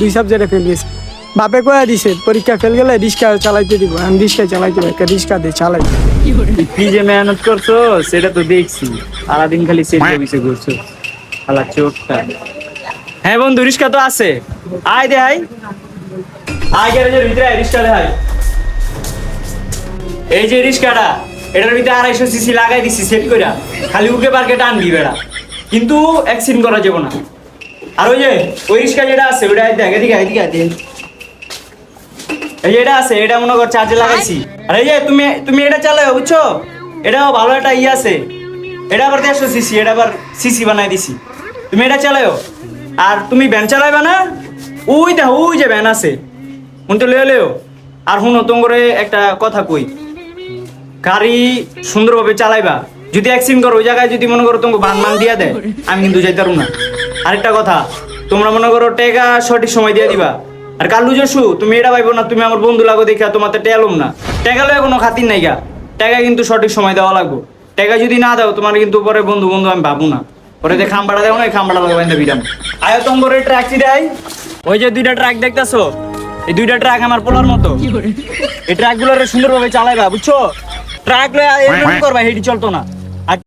দুই সাবজেক্টে ফেল গেছে বাপে কয়া দিছে পরীক্ষা ফেল গেলে রিক্সা চালাইতে দিব। আমি রিক্সা চালাইতে দিব একটা রিক্সা দিয়ে চালাই। কি যে মেহনত করছ সেটা তো দেখছি। সারাদিন খালি সেট অফিসে ঘুরছো। খালা চোখটা হ্যাঁ বন্ধু রিক্সা তো আছে। আয় দে হাই আয় গ্যারেজের ভিতরে আয় রিক্সা দে হাই এই যে রিক্সাটা এটার ভিতরে আড়াইশো সিসি লাগাই দিছি সেট কইরা। খালি উকে পার্কে টানবি বেড়া। কিন্তু অ্যাক্সিডেন্ট করা যাবে না। আর ওই যে, ওই রিক্সা যেটা আছে ওটা দেখ, এদিকে এদিকে এদিকে এই যে এটা আছে, এটা মনে কর চার্জে লাগাইছি। আর এই যে, তুমি তুমি এটা চালাও, বুঝছ? এটাও ভালো একটা ই আছে। এটা আবার দেড়শো সিসি এটা আবার সিসি বানাই দিছি। তুমি এটা চালাও। আর তুমি ভ্যান চালাইবা না? ওই দেখো, ওই যে ভ্যান আছে। শুনতে লয়ে লেও আর শুনো, তোমার একটা কথা কই। গাড়ি সুন্দরভাবে চালাইবা। যদি অ্যাক্সিডেন্ট করো ওই জায়গায় যদি মনে করো তোমাকে বান মান দিয়া দেয় আমি কিন্তু যাইতে পারব না। আরেকটা কথা তোমরা মনে করো টেকা সঠিক সময় দিয়ে দিবা। আর কালু জসু তুমি এটা পাইবো না তুমি আমার বন্ধু লাগো দেখা তোমার তো টেলুম না। টেকা লয়ে কোনো খাতির নাই গা। টেকা কিন্তু সঠিক সময় দেওয়া লাগবো। টেকা যদি না দাও তোমার কিন্তু পরে বন্ধু বন্ধু আমি ভাবো না। পরে যে খাম্বাটা দেবো না এই খাম্বাটা লাগাবেন বিরাম। আয় তোমার ট্রাক দেয়। ওই যে দুইটা ট্রাক দেখতেছো? এই দুইটা ট্রাক আমার পোলার মতো। এই ট্রাকগুলো সুন্দরভাবে চালাইবা বুঝছ? ট্রাক লয়ে এরকম করবা হেঁটে চলতো না।